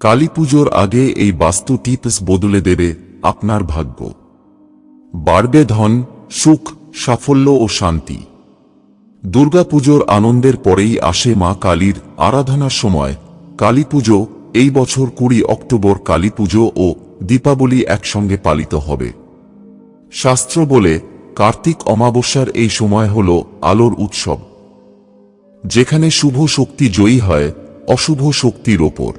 কালী পুজোর আগে এই বাস্তু টিপস বদলে দেবে আপনার ভাগ্য। বাড়বে ধন, সুখ, সাফল্য ও শান্তি। দুর্গাপুজোর আনন্দের পরেই আসে মা কালীর আরাধনার সময়। কালী পুজো এই বছর কুড়ি অক্টোবর কালী পুজো ও দীপাবলি একসঙ্গে পালিত হবে। শাস্ত্র বলে, কার্তিক অমাবস্যার এই সময় হল আলোর উৎসব। যেখানে শুভ শক্তি জয়ী হয়, অশুভ শক্তির ওপর।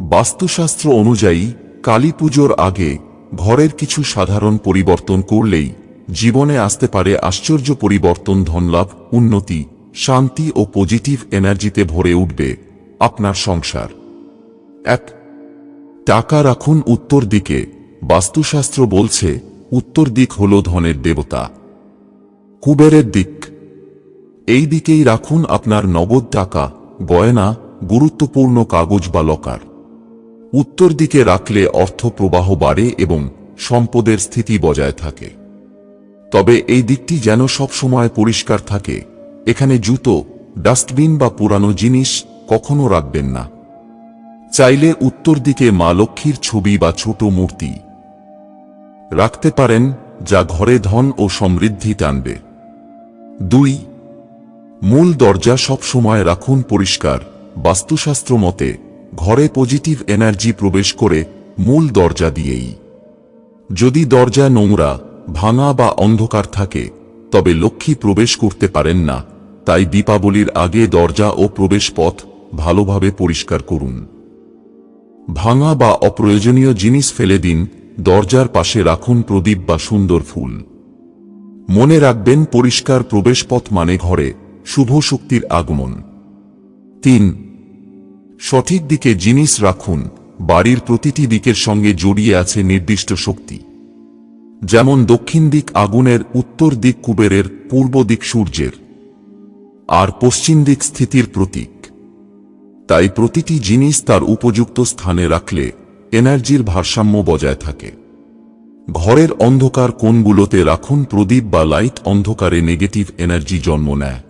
বাস্তুশাস্ত্র অনুযায়ী কালী পুজোর আগে ঘরের কিছু সাধারণ পরিবর্তন করলেই জীবনে আসতে পারে আশ্চর্য পরিবর্তন, ধনলাভ, উন্নতি, শান্তি ও পজিটিভ এনার্জিতে ভরে উঠবে আপনার সংসার। এক, টাকা রাখুন উত্তর দিকে। বাস্তুশাস্ত্র বলছে, উত্তর দিক হল ধনের দেবতা। কুবেরের দিক। এই দিকেই রাখুন আপনার নগদ টাকা, গয়না, গুরুত্বপূর্ণ কাগজ বা লকার উত্তর দিকে রাখলে অর্থ প্রবাহ বাড়ে এবং সম্পদের স্থিতি বজায় থাকে। তবে এই দিকটি যেন সবসময় পরিষ্কার থাকে, এখানে জুতো, ডাস্টবিন বা পুরানো জিনিস কখনো রাখবেন না। চাইলে উত্তর দিকে মা লক্ষ্মীর ছবি বা ছোট মূর্তি রাখতে পারেন, যা ঘরে ধন ও সমৃদ্ধি টানবে। দুই, মূল দরজা সব সময় রাখুন পরিষ্কার। বাস্তুশাস্ত্র মতে ঘরে পজিটিভ এনার্জি প্রবেশ করে মূল দরজা দিয়েই। যদি দরজা নোংরা, ভাঙা বা অন্ধকার থাকে, তবে লক্ষ্মী প্রবেশ করতে পারেন না, তাই দীপাবলির আগে দরজা ও প্রবেশ পথ ভালোভাবে পরিষ্কার করুন। ভাঙা বা অপ্রয়োজনীয় জিনিস ফেলে দিন, দরজার পাশে রাখুন প্রদীপ বা সুন্দর ফুল। মনে রাখবেন পরিষ্কার প্রবেশপথ মানে ঘরে শুভ শক্তির আগমন। তিন সঠিক দিকে জিনিস রাখুন, বাড়ির প্রতিটি দিকের সঙ্গে জড়িয়ে আছে নির্দিষ্ট শক্তি। যেমন দক্ষিণ দিক আগুনের, উত্তর দিক কুবেরের, পূর্ব দিক সূর্যের। আর পশ্চিম দিক স্থিতির প্রতীক। তাই প্রতিটি জিনিস তার উপযুক্ত স্থানে রাখলে এনার্জির ভারসাম্য বজায় থাকে। ঘরের অন্ধকার কোণগুলোতে রাখুন প্রদীপ বা লাইট অন্ধকারে নেগেটিভ এনার্জি জন্ম নেয়।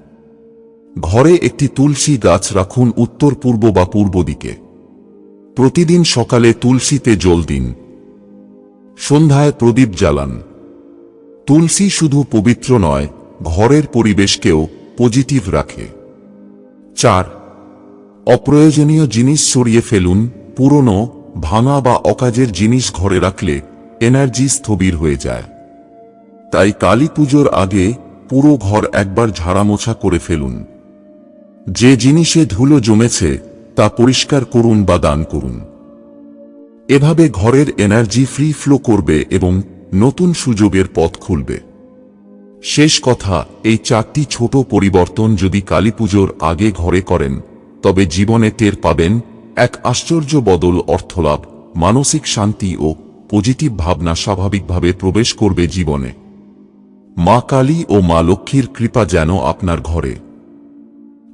ঘরে একটি তুলসী গাছ রাখুন উত্তর, পূর্ব বা পূর্ব দিকে। প্রতিদিন সকালে তুলসীতে জল দিন। সন্ধ্যায় প্রদীপ জ্বালান। তুলসী শুধু পবিত্র নয়, ঘরের পরিবেশকেও পজিটিভ রাখে। চার, অপ্রয়োজনীয় জিনিস সরিয়ে ফেলুন, পুরনো, ভাঙা বা অকাজের জিনিস ঘরে রাখলে এনার্জি স্থবির হয়ে যায়। তাই কালী পুজোর আগে পুরো ঘর একবার ঝাড়ামোছা করে ফেলুন। যে জিনিসে ধুলো জমেছে, তা পরিষ্কার করুন বা দান করুন। এভাবে ঘরের এনার্জি ফ্রি ফ্লো করবে এবং নতুন সুযোগের পথ খুলবে। শেষ কথা, এই চারটি ছোট পরিবর্তন যদি কালী পুজোর আগে ঘরে করেন, তবে জীবনে টের পাবেন এক আশ্চর্য বদল অর্থলাভ, মানসিক শান্তি ও পজিটিভ ভাবনা স্বাভাবিকভাবে প্রবেশ করবে জীবনে। মা কালী ও মা লক্ষ্মীর কৃপা যেন আপনার ঘরে।